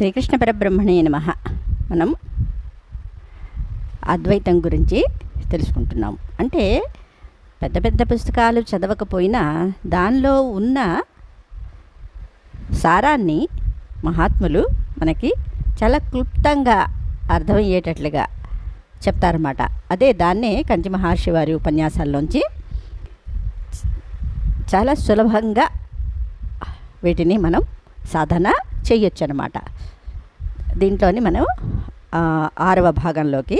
శ్రీకృష్ణ పరబ్రహ్మణే నమ. మనం అద్వైతం గురించి తెలుసుకుంటున్నాం. అంటే పెద్ద పెద్ద పుస్తకాలు చదవకపోయినా దానిలో ఉన్న సారాన్ని మహాత్ములు మనకి చాలా క్లుప్తంగా అర్థమయ్యేటట్లుగా చెప్తారన్నమాట. అదే దాన్నే కంచి మహర్షి వారి ఉపన్యాసాల్లోంచి చాలా సులభంగా వీటిని మనం సాధన చేయొచ్చు అనమాట దీంట్లోని మనం ఆరవ భాగంలోకి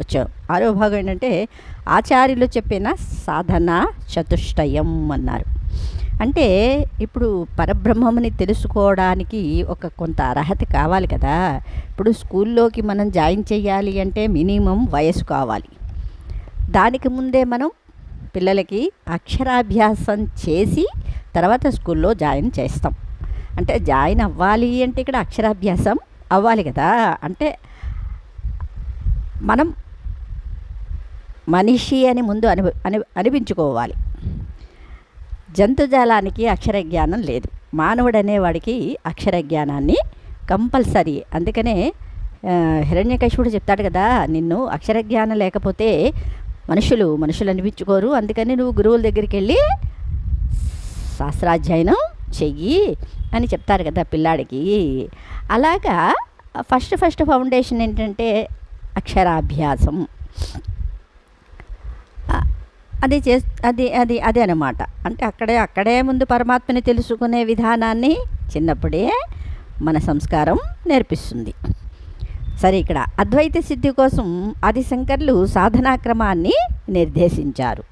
వచ్చాం. ఆరవ భాగం ఏంటంటే ఆచార్యులు చెప్పిన సాధన చతుష్టయం అన్నారు. అంటే ఇప్పుడు పరబ్రహ్మముని తెలుసుకోవడానికి ఒక కొంత అర్హత కావాలి కదా. ఇప్పుడు స్కూల్లోకి మనం జాయిన్ చేయాలి అంటే మినిమం వయసు కావాలి. దానికి ముందే మనం పిల్లలకి అక్షరాభ్యాసం చేసి తర్వాత స్కూల్లో జాయిన్ చేస్తాం. అంటే జాయిన్ అవ్వాలి అంటే ఇక్కడ అక్షరాభ్యాసం అవ్వాలి కదా? అంటే మనం మనిషి అని ముందు అను అని అనిపించుకోవాలి. జంతుజాలానికి అక్షర జ్ఞానం లేదు. మానవుడు అనేవాడికి అక్షర జ్ఞానాన్ని కంపల్సరీ. అందుకనే ఆ, చెప్తాడు కదా నిన్ను అక్షర జ్ఞానం లేకపోతే మనుషులు మనుషులు అనిపించుకోరు అందుకని నువ్వు గురువుల దగ్గరికి వెళ్ళి శాస్త్రాధ్యయనం చెయ్యి అని చెప్తారు కదా పిల్లాడికి. అలాగా ఫస్ట్ ఫస్ట్ ఫౌండేషన్ ఏంటంటే అక్షరాభ్యాసం. అది చే అది అది అదే అనమాట అంటే అక్కడే అక్కడే ముందు పరమాత్మని తెలుసుకునే విధానాన్ని చిన్నప్పుడే మన సంస్కారం నేర్పిస్తుంది. సరే ఇక్కడ అద్వైత సిద్ధి కోసం ఆదిశంకర్లు సాధనాక్రమాన్ని నిర్దేశించారు.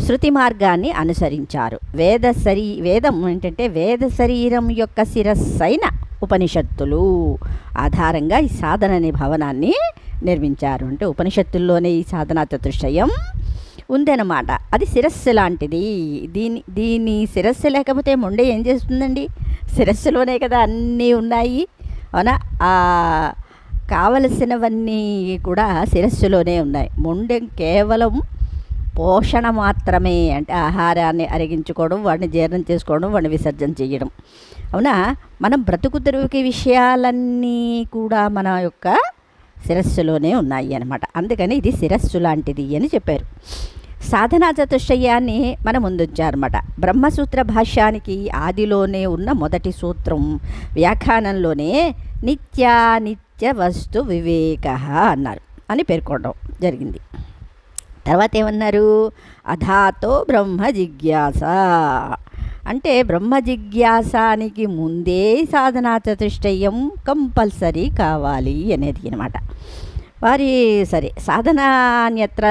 శృతి మార్గాన్ని అనుసరించారు. వేద శరీ వేదం ఏంటంటే వేద శరీరం యొక్క శిరస్సైన ఉపనిషత్తులు ఆధారంగా ఈ సాధన అనే భవనాన్ని నిర్మించారు. అంటే ఉపనిషత్తుల్లోనే ఈ సాధనా చతుష్టయం ఉందన్నమాట. అది శిరస్సు లాంటిది. దీని దీని శిరస్సు లేకపోతే మొండె ఏం చేస్తుందండి? శిరస్సులోనే కదా అన్నీ ఉన్నాయి. అవునా? కావలసినవన్నీ కూడా శిరస్సులోనే ఉన్నాయి. మొండెం కేవలం పోషణ మాత్రమే అంటే ఆహారాన్ని అరిగించుకోవడం వాడిని జీర్ణం చేసుకోవడం వాడిని విసర్జన చేయడం. అవునా? మనం బ్రతుకు తెరువుకి విషయాలన్నీ కూడా మన యొక్క శిరస్సులోనే ఉన్నాయి అన్నమాట. అందుకని ఇది శిరస్సు లాంటిది అని చెప్పారు. సాధనా చతుష్టయాన్ని మనం ముందుంచారన్నమాట. బ్రహ్మసూత్ర భాష్యానికి ఆదిలోనే ఉన్న మొదటి సూత్రం వ్యాఖ్యానంలోనే నిత్యానిత్య వస్తు వివేక అన్నారు అని పేర్కొనడం జరిగింది. తర్వాత ఏమన్నారు? అధాతో బ్రహ్మ జిజ్ఞాస. అంటే బ్రహ్మ జిజ్ఞాసానికి ముందే సాధనా చతుష్టయం కంపల్సరీ కావాలి అనేది అనమాట. వారి సరే సాధనాన్యత్ర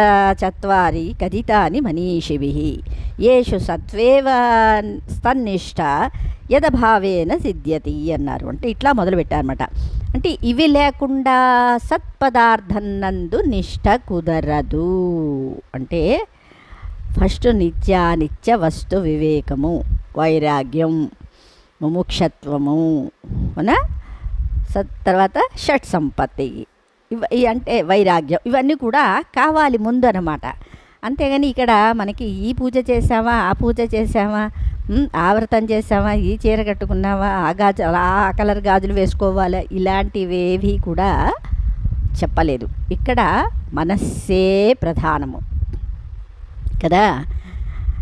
చత్వారి కథితాని మనీషిభి. ఏషు సత్వేవ స్తన్నిష్ట యదభావేన సిద్ధ్యతి అన్నారు. అంటే ఇట్లా మొదలుపెట్టారన్నమాట. అంటే ఇవి లేకుండా సత్పదార్థన్నందు నిష్ట కుదరదు. అంటే ఫస్ట్ నిత్యానిత్య వస్తు వివేకము వైరాగ్యం ముముక్షత్వము అవునా? సత్ తర్వాత షట్ సంపత్తి ఇవి ఈ అంటే వైరాగ్యం ఇవన్నీ కూడా కావాలి ముందు అనమాట అంతేగాని ఇక్కడ మనకి ఈ పూజ చేసామా ఆ పూజ చేసామా ఆవృతం ఆ చేసామా ఈ చీర కట్టుకున్నావా ఆ గాజు ఆ కలర్ గాజులు వేసుకోవాలా ఇలాంటివేవి కూడా చెప్పలేదు. ఇక్కడ మనస్సే ప్రధానము. కదా?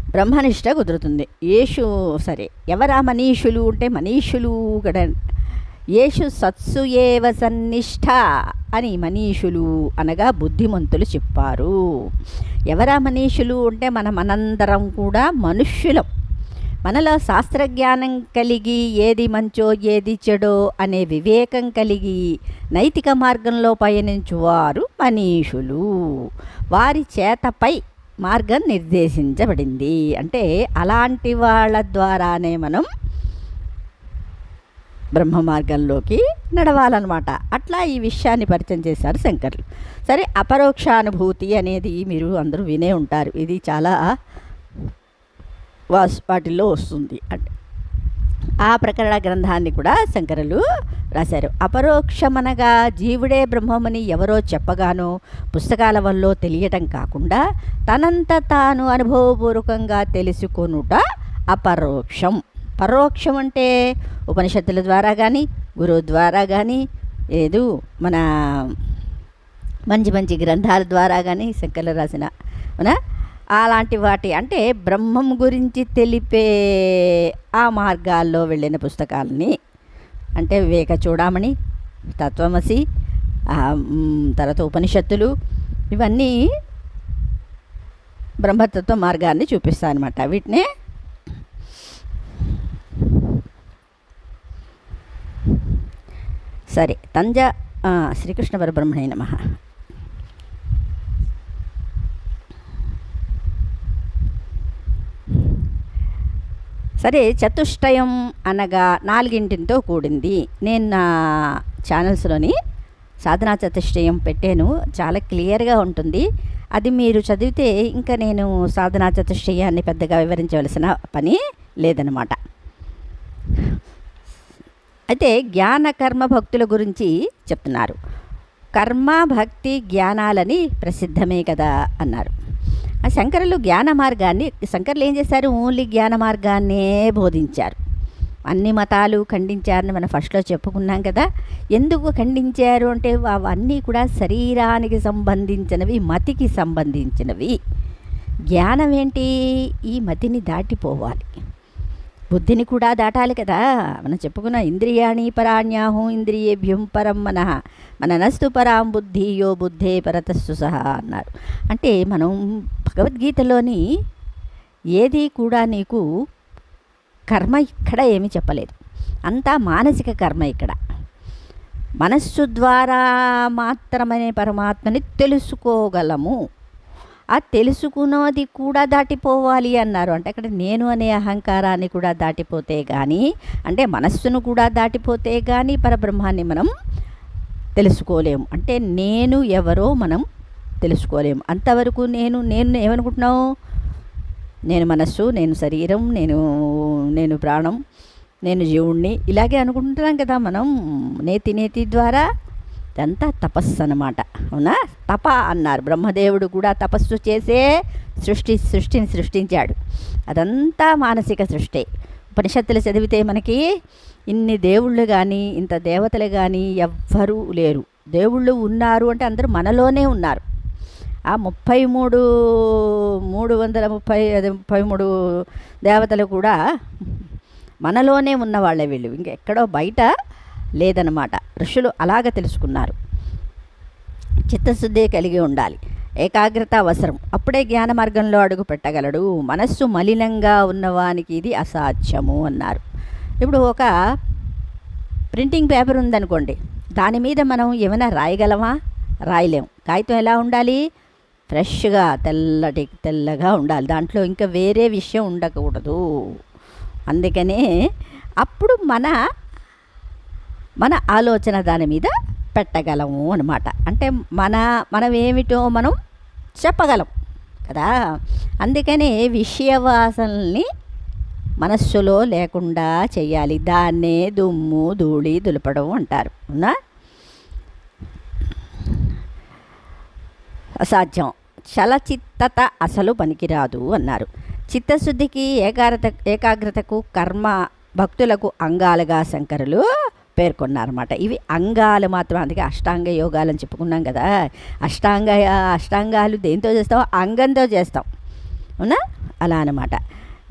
బ్రహ్మనిష్ట కుదురుతుంది. యేషు సరే ఎవరా మనీషులు అంటే మనీషులు కూడా యేషు సత్సు ఏవ సన్నిష్ట. అని మనీషులు అనగా బుద్ధిమంతులు చెప్పారు. ఎవరా మనీషులు అంటే మన మనందరం కూడా మనుష్యులం. మనలో శాస్త్రజ్ఞానం కలిగి ఏది మంచో ఏది చెడో అనే వివేకం కలిగి నైతిక మార్గంలో పయనించువారు మనీషులు. వారి చేతపై మార్గం నిర్దేశించబడింది. అంటే అలాంటి వాళ్ళ ద్వారానే మనం బ్రహ్మ మార్గంలోకి నడవాలన్నమాట. అట్లా ఈ విషయాన్ని పరిచయం చేశారు శంకర్లు. సరే అపరోక్షానుభూతి అనేది మీరు అందరూ వినే ఉంటారు. ఇది చాలా వాస్ వాటిల్లో వస్తుంది. అంటే ఆ ప్రకరణ గ్రంథాన్ని కూడా శంకరులు రాశారు. అపరోక్షమనగా జీవుడే బ్రహ్మమని ఎవరో చెప్పగానో పుస్తకాల వల్ల తెలియటం కాకుండా తనంత తాను అనుభవపూర్వకంగా తెలుసుకొనుట అపరోక్షం. పరోక్షం అంటే ఉపనిషత్తుల ద్వారా కానీ గురువు ద్వారా కానీ ఏదో మన మంచి మంచి గ్రంథాల ద్వారా కానీ శంకర్లు రాసిన అలాంటి వాటి అంటే బ్రహ్మం గురించి తెలిపే ఆ మార్గాల్లో వెళ్ళిన పుస్తకాలని అంటే వివేక చూడమని తత్వమసి తర్వాత ఉపనిషత్తులు ఇవన్నీ బ్రహ్మతత్వ మార్గాన్ని చూపిస్తాను అనమాట వీటినే సరే తంజా శ్రీకృష్ణ పరబ్రహ్మణే నమ. సరే చతుష్టయం అనగా నాలుగింటితో కూడింది. నేను నా ఛానల్స్లోని సాధనా చతుష్టయం పెట్టాను. చాలా క్లియర్గా ఉంటుంది. అది మీరు చదివితే ఇంకా నేను సాధనా చతుష్టయాన్ని పెద్దగా వివరించవలసిన పని లేదనమాట. అయితే జ్ఞాన కర్మ భక్తుల గురించి చెప్తున్నారు. కర్మ భక్తి జ్ఞానాలని ప్రసిద్ధమే కదా అన్నారు. ఆ శంకరులు జ్ఞాన మార్గాన్ని శంకరులు ఏం చేశారు? ఓన్లీ జ్ఞాన మార్గాన్నే బోధించారు. అన్ని మతాలు ఖండించారని మనం ఫస్ట్లో చెప్పుకున్నాం కదా. ఎందుకు ఖండించారు అంటే అవన్నీ కూడా శరీరానికి సంబంధించినవి మతికి సంబంధించినవి. జ్ఞానం ఏంటి? ఈ మతిని దాటిపోవాలి. బుద్ధిని కూడా దాటాలి కదా. మనం చెప్పుకున్న ఇంద్రియాణి పరాణ్యాహు ఇంద్రియేభ్యం పరం మన. మననస్తు పరాం బుద్ధి యో బుద్ధే పరతస్సు సహా అన్నారు. అంటే మనం భగవద్గీతలోని ఏది కూడా నీకు కర్మ ఇక్కడ ఏమీ చెప్పలేదు. అంతా మానసిక కర్మ ఇక్కడ. మనస్సు ద్వారా మాత్రమే పరమాత్మని తెలుసుకోగలము. ఆ తెలుసుకున్నది కూడా దాటిపోవాలి అన్నారు. అంటే అక్కడ నేను అనే అహంకారాన్ని కూడా దాటిపోతే కానీ అంటే మనస్సును కూడా దాటిపోతే కానీ పరబ్రహ్మాన్ని మనం తెలుసుకోలేము అంటే నేను ఎవరో మనం తెలుసుకోలేము అంతవరకు నేను నేను ఏమనుకుంటున్నావు? నేను మనస్సు నేను శరీరం నేను నేను ప్రాణం నేను జీవుణ్ణి ఇలాగే అనుకుంటున్నాం కదా మనం నేతి నేతి ద్వారా. ఇదంతా తపస్సు అనమాట అవునా? తప అన్నారు. బ్రహ్మదేవుడు కూడా తపస్సు చేసే సృష్టి సృష్టిని సృష్టించాడు. అదంతా మానసిక సృష్టి. ఉపనిషత్తులు చదివితే మనకి ఇన్ని దేవుళ్ళు కానీ ఇంత దేవతలు కానీ ఎవ్వరూ లేరు. దేవుళ్ళు ఉన్నారు అంటే అందరూ మనలోనే ఉన్నారు. ఆ ముప్పై మూడు మూడు వందల ముప్పై అది ముప్పై మూడు దేవతలు కూడా మనలోనే ఉన్నవాళ్ళే వీళ్ళు. ఇంకెక్కడో బయట లేదనమాట ఋషులు అలాగ తెలుసుకున్నారు. చిత్తశుద్ధి కలిగి ఉండాలి. ఏకాగ్రత అవసరం. అప్పుడే జ్ఞాన మార్గంలో అడుగు పెట్టగలడు. మనస్సు మలినంగా ఉన్నవానికి ఇది అసాధ్యము అన్నారు. ఇప్పుడు ఒక ప్రింటింగ్ పేపర్ ఉందనుకోండి. దాని మీద మనం ఏమైనా రాయగలమా? రాయలేము కాగితం ఎలా ఉండాలి? ఫ్రెష్గా తెల్లటి తెల్లగా ఉండాలి. దాంట్లో ఇంకా వేరే విషయం ఉండకూడదు. అందుకనే అప్పుడు మన మన ఆలోచన దాని మీద పెట్టగలము అనమాట అంటే మన మనం ఏమిటో మనం చెప్పగలం కదా. అందుకనే విషయవాసనల్ని మనస్సులో లేకుండా చేయాలి దాన్నే దుమ్ము ధూళి దులపడం అంటారు. అవునా? అసాధ్యం. చలచిత్తత అసలు పనికిరాదు అన్నారు. చిత్తశుద్ధికి ఏకాగ్రత ఏకాగ్రతకు కర్మ భక్తులకు అంగాలుగా శంకరులు పేర్కొన్నారన్నమాట. ఇవి అంగాలు మాత్రం. అందుకే అష్టాంగ యోగాలు అని చెప్పుకున్నాం కదా. అష్టాంగ అష్టాంగాలు దేంతో చేస్తాం అంగంతో చేస్తాం. అవునా? అలా అనమాట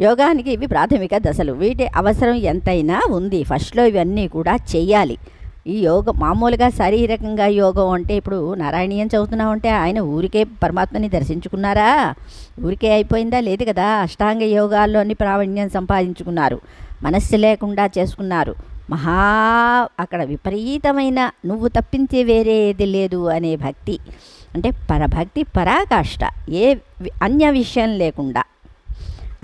యోగానికి ఇవి ప్రాథమిక దశలు. వీటి అవసరం ఎంతైనా ఉంది. ఫస్ట్లో ఇవన్నీ కూడా చేయాలి ఈ యోగం మామూలుగా శారీరకంగా యోగం అంటే ఇప్పుడు నారాయణీయం చదువుతున్నామంటే ఆయన ఊరికే పరమాత్మని దర్శించుకున్నారా? ఊరికే అయిపోయిందా? లేదు కదా. అష్టాంగ యోగాల్లోని ప్రావీణ్యం సంపాదించుకున్నారు. మనస్సు లేకుండా చేసుకున్నారు. మహా అక్కడ విపరీతమైన నువ్వు తప్పించే వేరే ఏది లేదు అనే భక్తి. అంటే పరభక్తి పరాకాష్ట ఏ అన్య విషయం లేకుండా.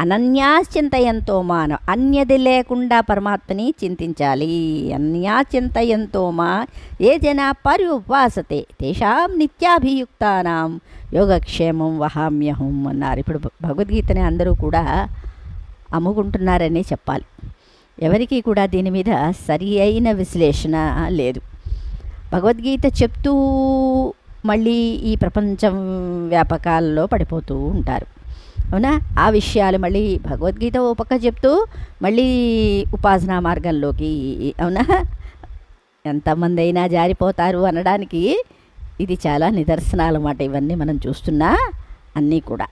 అనన్యాశ్చింతయంతో మాన అన్యది లేకుండా పరమాత్మని చింతించాలి. అన్యాచింతయంతో మా ఏ జన పర్యుపాసతే తేషాం నిత్యాభియుక్తానాం యోగక్షేమం వహామ్యహం అన్నారు. ఇప్పుడు భగవద్గీతని అందరూ కూడా అమ్ముకుంటున్నారని చెప్పాలి. ఎవరికి కూడా దీని మీద సరి అయిన విశ్లేషణ లేదు. భగవద్గీత చెప్తూ మళ్ళీ ఈ ప్రపంచం వ్యాపకాల్లో పడిపోతూ ఉంటారు. అవునా? ఆ విషయాలు మళ్ళీ భగవద్గీత ఓ పక్క చెప్తూ మళ్ళీ ఉపాసనా మార్గంలోకి అవునా? ఎంతమంది అయినా జారిపోతారు అనడానికి ఇది చాలా నిదర్శనాలు అన్నమాట. ఇవన్నీ మనం చూస్తున్నా అన్నీ కూడా.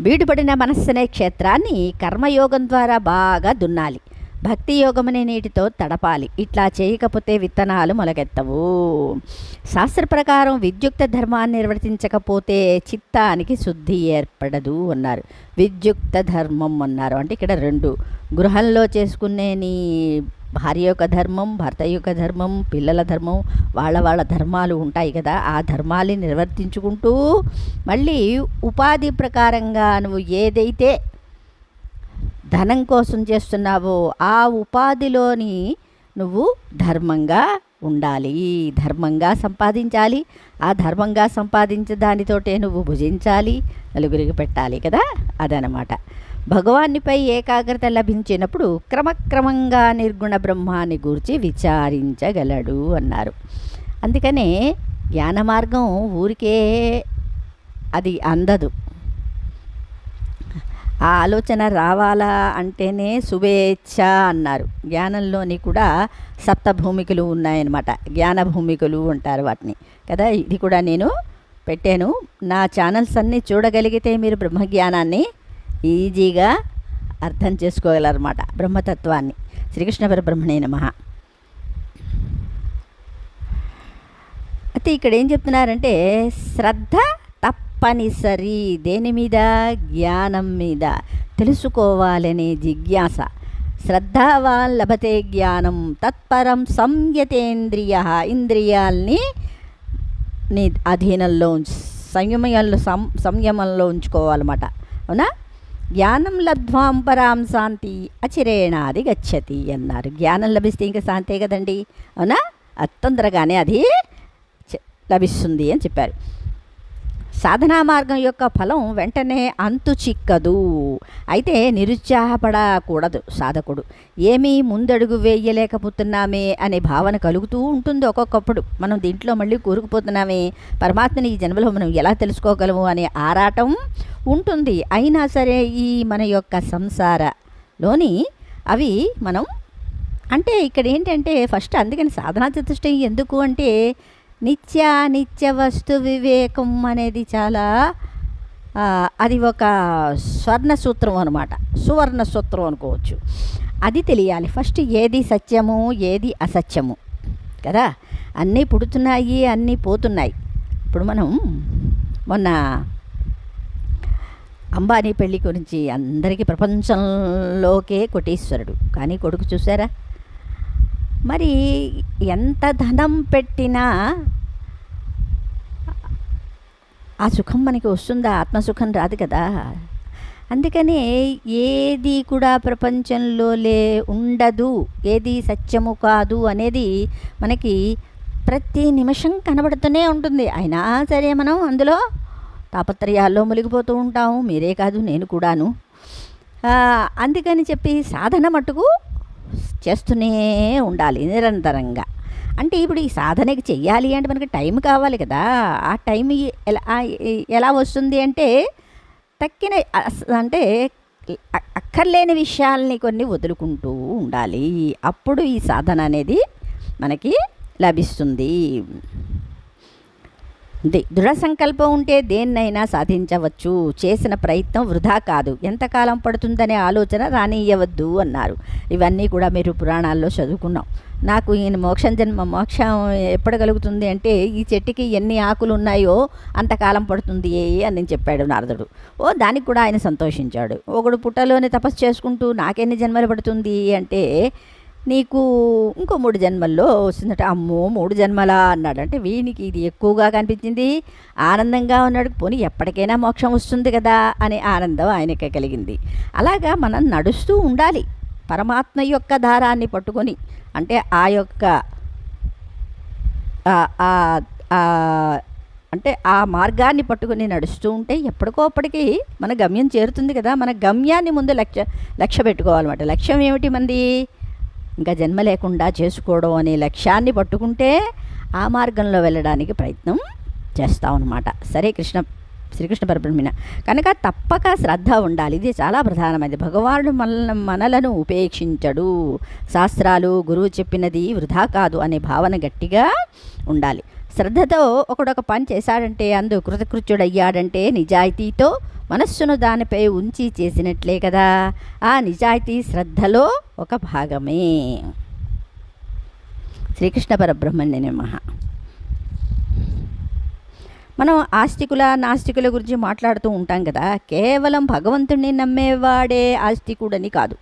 బీడుపడిన మనస్సు అనే క్షేత్రాన్ని కర్మయోగం ద్వారా బాగా దున్నాలి. భక్తి యోగమనే నీటితో తడపాలి. ఇట్లా చేయకపోతే విత్తనాలు మొలకెత్తవు. శాస్త్ర ప్రకారం విద్యుక్త ధర్మాన్ని నిర్వర్తించకపోతే చిత్తానికి శుద్ధి ఏర్పడదు అన్నారు. విద్యుక్త ధర్మం అన్నారు. అంటే ఇక్కడ రెండు. గృహంలో చేసుకునే నీ భార్య యొక్క ధర్మం భర్త యొక్క ధర్మం పిల్లల ధర్మం వాళ్ళ వాళ్ళ ధర్మాలు ఉంటాయి కదా. ఆ ధర్మాల్ని నిర్వర్తించుకుంటూ మళ్ళీ ఉపాధి ప్రకారంగా నువ్వు ఏదైతే ధనం కోసం చేస్తున్నావో ఆ ఉపాధిలోని నువ్వు ధర్మంగా ఉండాలి. ధర్మంగా సంపాదించాలి. ఆ ధర్మంగా సంపాదించే దానితోటే నువ్వు భుజించాలి నలుగురికి పెట్టాలి కదా? అదనమాట భగవాన్నిపై ఏకాగ్రత లభించినప్పుడు క్రమక్రమంగా నిర్గుణ బ్రహ్మాన్ని గూర్చి విచారించగలడు అన్నారు. అందుకనే జ్ఞాన మార్గం ఊరికే అది అందదు. ఆ ఆలోచన రావాలా అంటేనే శుభేచ్ఛ అన్నారు. జ్ఞానంలోని కూడా సప్త భూమికలు ఉన్నాయన్నమాట. జ్ఞాన భూమికలు అంటారు వాటిని. కదా? ఇది కూడా నేను పెట్టాను. నా ఛానల్స్ అన్నీ చూడగలిగితే మీరు బ్రహ్మజ్ఞానాన్ని ఈజీగా అర్థం చేసుకోగలరన్నమాట. బ్రహ్మతత్వాన్ని. శ్రీకృష్ణ పరబ్రహ్మణే నమ. అయితే ఇక్కడ ఏం చెప్తున్నారంటే శ్రద్ధ తప్పనిసరి దేని మీద? జ్ఞానం మీద. తెలుసుకోవాలనే జిజ్ఞాస. శ్రద్ధావాన్ లభతే జ్ఞానం. తత్పరం సంయతేంద్రియ ఇంద్రియాల్ని నీ అధీనంలో ఉంచు సంయమయంలో సం సంయమంలో ఉంచుకోవాలన్నమాట. అవునా? జ్ఞానం లబ్ధ్వాం పరాం శాంతి అచిరేణాది గచ్చతి అన్నారు. జ్ఞానం లభిస్తే ఇంకా శాంతే కదండి? అవునా? తొందరగానే అది లభిస్తుంది అని చెప్పారు. సాధనా మార్గం యొక్క ఫలం వెంటనే అంతు చిక్కదు. అయితే నిరుత్సాహపడకూడదు సాధకుడు. ఏమీ ముందడుగు వేయలేకపోతున్నామే అనే భావన కలుగుతూ ఉంటుంది ఒక్కొక్కప్పుడు. మనం దీంట్లో మళ్ళీ కూరుకుపోతున్నామే. పరమాత్మని ఈ జన్మలో మనం ఎలా తెలుసుకోగలము అనే ఆరాటం ఉంటుంది. అయినా సరే ఈ మన యొక్క సంసారలోని అవి మనం అంటే ఇక్కడ ఏంటంటే ఫస్ట్ అందుకని సాధనా చతుష్టయం ఎందుకు అంటే నిత్య నిత్య వస్తు వివేకం అనేది చాలా అది ఒక స్వర్ణ సూత్రం అనమాట సువర్ణ సూత్రం అనుకోవచ్చు. అది తెలియాలి. ఫస్ట్ ఏది సత్యము ఏది అసత్యము. కదా? అన్నీ పుడుతున్నాయి అన్నీ పోతున్నాయి. ఇప్పుడు మనం మొన్న అంబానీ పెళ్ళి గురించి అందరికీ ప్రపంచంలోకే కోటీశ్వరుడు కానీ కొడుకు చూసారా మరి ఎంత ధనం పెట్టినా ఆ సుఖం మనకి వస్తుందా? ఆత్మసుఖం రాదు కదా. అందుకనే ఏది కూడా ప్రపంచంలో లే ఉండదు. ఏది సత్యము కాదు అనేది మనకి ప్రతి నిమిషం కనబడుతూనే ఉంటుంది. అయినా సరే మనం అందులో తాపత్రయాల్లో మునిగిపోతూ ఉంటాము. మీరే కాదు నేను కూడాను. అందుకని చెప్పి సాధన మటుకు చేస్తూనే ఉండాలి నిరంతరంగా. అంటే ఇప్పుడు ఈ సాధనకి చెయ్యాలి అంటే మనకి టైం కావాలి కదా. ఆ టైం ఎలా ఎలా వస్తుంది అంటే తక్కిన అంటే అక్కర్లేని విషయాల్ని కొన్ని వదులుకుంటూ ఉండాలి. అప్పుడు ఈ సాధన అనేది మనకి లభిస్తుంది. దృఢ సంకల్పం ఉంటే దేన్నైనా సాధించవచ్చు. చేసిన ప్రయత్నం వృధా కాదు. ఎంతకాలం పడుతుందనే ఆలోచన రానియవద్దు అన్నారు. ఇవన్నీ కూడా మీరు పురాణాల్లో చదువుకున్నాం. నాకు ఈయన మోక్షం జన్మ మోక్షం ఎప్పుడు కలుగుతుంది అంటే ఈ చెట్టుకి ఎన్ని ఆకులు ఉన్నాయో అంతకాలం పడుతుంది అని చెప్పాడు నారదుడు. ఓ దానికి కూడా ఆయన సంతోషించాడు. ఒకడు పుట్టలోనే తపస్సు చేసుకుంటూ నాకెన్ని జన్మలు పడుతుంది అంటే నీకు ఇంకో మూడు జన్మల్లో వస్తుందట అమ్మో మూడు జన్మలా అన్నాడు అంటే వీనికి ఇది ఎక్కువగా కనిపించింది. ఆనందంగా ఉన్నాడు పోనీ ఎప్పటికైనా మోక్షం వస్తుంది కదా అనే ఆనందం ఆయనకి కలిగింది. అలాగా మనం నడుస్తూ ఉండాలి పరమాత్మ యొక్క దారాన్ని పట్టుకొని. అంటే ఆ యొక్క అంటే ఆ మార్గాన్ని పట్టుకుని నడుస్తూ ఉంటే ఎప్పటికోప్పటికి మన గమ్యం చేరుతుంది కదా. మన గమ్యాన్ని ముందు లక్ష్య లక్ష్య పెట్టుకోవాలన్నమాట. లక్ష్యం ఏమిటి మంది? ఇంకా జన్మ లేకుండా చేసుకోవడం అనే లక్ష్యాన్ని పట్టుకుంటే ఆ మార్గంలో వెళ్ళడానికి ప్రయత్నం చేస్తాం అనమాట సరే కృష్ణ శ్రీకృష్ణ పరబ్రహ్మణ. కనుక తప్పక శ్రద్ధ ఉండాలి. ఇది చాలా ప్రధానమైనది. భగవానుడు మన మనలను ఉపేక్షించడు. శాస్త్రాలు గురువు చెప్పినది వృధా కాదు అనే భావన గట్టిగా ఉండాలి. శ్రద్ధతో ఒకడొక పని చేశాడంటే అందు కృతకృత్యుడయ్యాడంటే నిజాయితీతో మనస్సును దానిపై ఉంచి చేసినట్లే కదా. ఆ నిజాయితీ శ్రద్ధలో ఒక భాగమే. శ్రీకృష్ణ పరబ్రహ్మణ్యనే మహా మనం ఆస్తికుల నాస్తికుల గురించి మాట్లాడుతూ ఉంటాం కదా. కేవలం భగవంతుణ్ణి నమ్మేవాడే ఆస్తికుడని కాదు.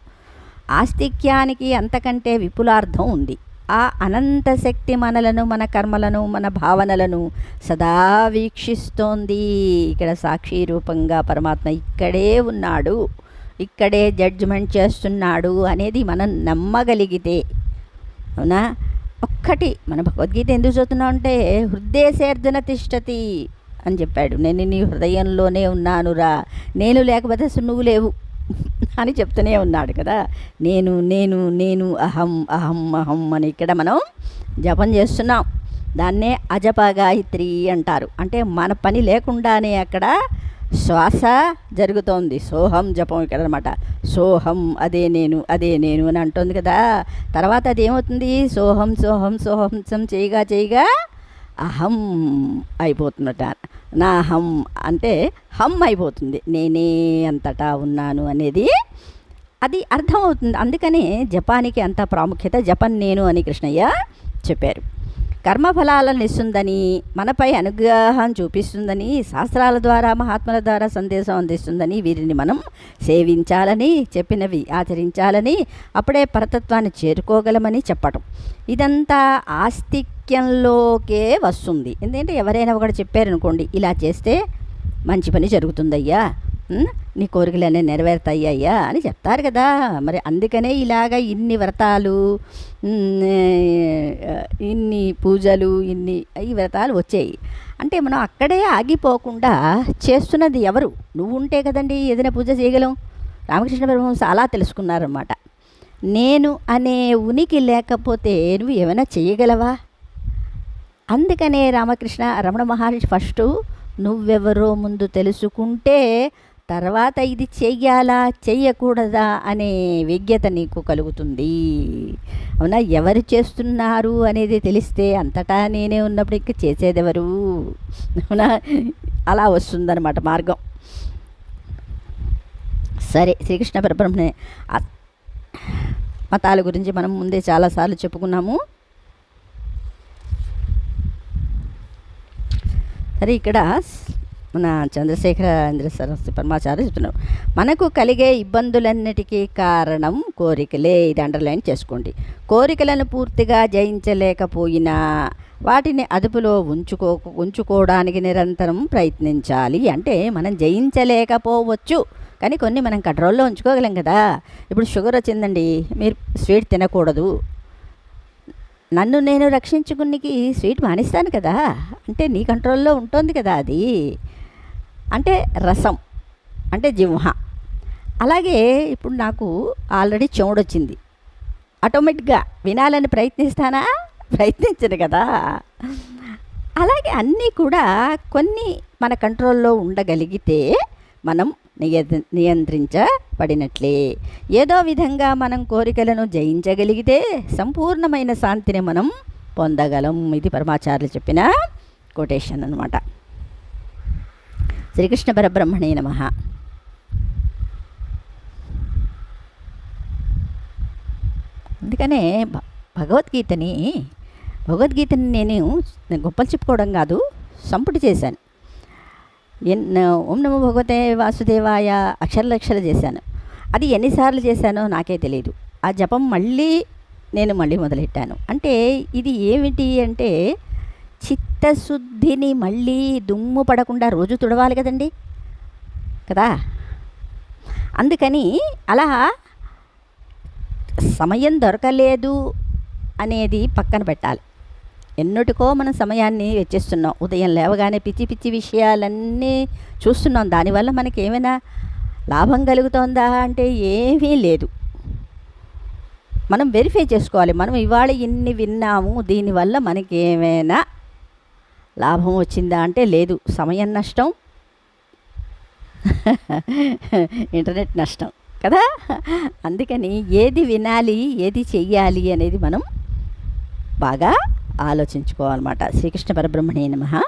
ఆస్తిక్యానికి అంతకంటే విపులార్థం ఉంది. ఆ అనంత శక్తి మనలను మన కర్మలను మన భావనలను సదా వీక్షిస్తోంది. ఇక్కడ సాక్షి రూపంగా పరమాత్మ ఇక్కడే ఉన్నాడు. ఇక్కడే జడ్జిమెంట్ చేస్తున్నాడు అనేది మనం నమ్మగలిగితే. అవునా? ఒక్కటి మన భగవద్గీత ఎందుకు చదువుతున్నాం అంటే హృదయసేర్జన తిష్టతి అని చెప్పాడు. నేను నీ హృదయంలోనే ఉన్నానురా. నేను లేకపోతే అసలు నువ్వు లేవు. అని చెప్తూనే ఉన్నాడు కదా. నేను నేను నేను అహం అహం అహం అని ఇక్కడ మనం జపం చేస్తున్నాం. దాన్నే అజప గాయత్రి అంటారు. అంటే మన పని లేకుండానే అక్కడ శ్వాస జరుగుతోంది. సోహం జపం ఇక్కడ అనమాట సోహం అదే నేను అదే నేను అని అంటుంది కదా. తర్వాత అది ఏమవుతుంది సోహం సోహం సోహం సం చేయగా చేయగా అహం అయిపోతున్నట నా హం అంటే హం అయిపోతుంది. నేనే అంతటా ఉన్నాను అనేది అది అర్థమవుతుంది. అందుకనే జపానికి అంత ప్రాముఖ్యత జపన్ నేను అని కృష్ణయ్య చెప్పారు. కర్మఫలాలను ఇస్తుందని మనపై అనుగ్రహం చూపిస్తుందని శాస్త్రాల ద్వారా మహాత్ముల ద్వారా సందేశం అందిస్తుందని వీరిని మనం సేవించాలని చెప్పినవి ఆచరించాలని అప్పుడే పరతత్వాన్ని చేరుకోగలమని చెప్పటం. ఇదంతా ఆస్తిక్యంలోకే వస్తుంది. ఎందుకంటే ఎవరైనా ఒకటి చెప్పారనుకోండి ఇలా చేస్తే మంచి పని జరుగుతుందయ్యా. నీ కోరికలన్నీ నెరవేరుతాయ్యా అని చెప్తారు కదా. మరి అందుకనే ఇలాగ ఇన్ని వ్రతాలు ఇన్ని పూజలు ఇన్ని ఈ వ్రతాలు వచ్చాయి. అంటే మనం అక్కడే ఆగిపోకుండా చేస్తున్నది ఎవరు? నువ్వు ఉంటే కదండి ఏదైనా పూజ చేయగలం? రామకృష్ణ పరమహంస అలా తెలుసుకున్నారన్నమాట. నేను అనే ఉనికి లేకపోతే నువ్వు ఏమైనా చేయగలవా? అందుకనే రామకృష్ణ రమణ మహర్షి ఫస్ట్ నువ్వెవరో ముందు తెలుసుకుంటే తర్వాత ఇది చెయ్యాలా చెయ్యకూడదా అనే విజ్ఞత నీకు కలుగుతుంది. అవునా? ఎవరు చేస్తున్నారు అనేది తెలిస్తే అంతటా నేనే ఉన్నప్పుడు ఇంక చేసేదెవరు? అవునా? అలా వస్తుందన్నమాట మార్గం. సరే శ్రీకృష్ణ పరబ్రహ్మనే మతాల గురించి మనం ముందే చాలాసార్లు చెప్పుకున్నాము. సరే ఇక్కడ మన చంద్రశేఖరేంద్ర సరస్వతి పరమాచార్య చెప్తున్నారు. మనకు కలిగే ఇబ్బందులన్నిటికీ కారణం కోరికలే. ఇది అండర్లైన్ చేసుకోండి. కోరికలను పూర్తిగా జయించలేకపోయినా వాటిని అదుపులో ఉంచుకో ఉంచుకోవడానికి నిరంతరం ప్రయత్నించాలి. అంటే మనం జయించలేకపోవచ్చు. కానీ కొన్ని మనం కంట్రోల్లో ఉంచుకోగలం కదా. ఇప్పుడు షుగర్ వచ్చిందండి. మీరు స్వీట్ తినకూడదు. నన్ను నేను రక్షించుకునికి స్వీట్ మానేస్తాను కదా. అంటే నీ కంట్రోల్లో ఉంటుంది కదా అది. అంటే రసం అంటే జింహ. అలాగే ఇప్పుడు నాకు ఆల్రెడీ చెవుడొచ్చింది ఆటోమేటిక్గా వినాలని ప్రయత్నిస్తానా? ప్రయత్నించను కదా. అలాగే అన్నీ కూడా కొన్ని మన కంట్రోల్లో ఉండగలిగితే మనం నియంత్ర నియంత్రించబడినట్లే. ఏదో విధంగా మనం కోరికలను జయించగలిగితే సంపూర్ణమైన శాంతిని మనం పొందగలం ఇది పరమాచార్యులు చెప్పిన కొటేషన్ అనమాట శ్రీకృష్ణ పరబ్రహ్మణే నమ. అందుకనే భ- భగవద్గీతని భగవద్గీతని నేను గొప్పలు చెప్పుకోవడం కాదు సంపుటి చేశాను. ఎన్ ఓం నమో భగవతే వాసుదేవాయ అక్షరలక్షలు చేశాను. అది ఎన్నిసార్లు చేశానో నాకే తెలియదు ఆ జపం మళ్ళీ నేను మళ్ళీ మొదలెట్టాను. అంటే ఇది ఏమిటి అంటే చిత్తశుద్ధిని మళ్ళీ దుమ్ము పడకుండా రోజు తుడవాలి కదండి? కదా? అందుకని అలా సమయం దొరకలేదు అనేది పక్కన పెట్టాలి. ఎన్నటికో మనం సమయాన్ని వెచ్చిస్తున్నాం. ఉదయం లేవగానే పిచ్చి పిచ్చి విషయాలన్నీ చూస్తున్నాం. దానివల్ల మనకి ఏమైనా లాభం కలుగుతోందా అంటే ఏమీ లేదు. మనం వెరిఫై చేసుకోవాలి. మనం ఇవాళ ఇన్ని విన్నాము. దీనివల్ల మనకి ఏమైనా లాభం వచ్చిందా అంటే లేదు. సమయం నష్టం. ఇంటర్నెట్ నష్టం. కదా? అందుకని ఏది వినాలి ఏది చెయ్యాలి అనేది మనం బాగా ఆలోచించుకోవాలన్నమాట. శ్రీకృష్ణ పరబ్రహ్మణే నమ.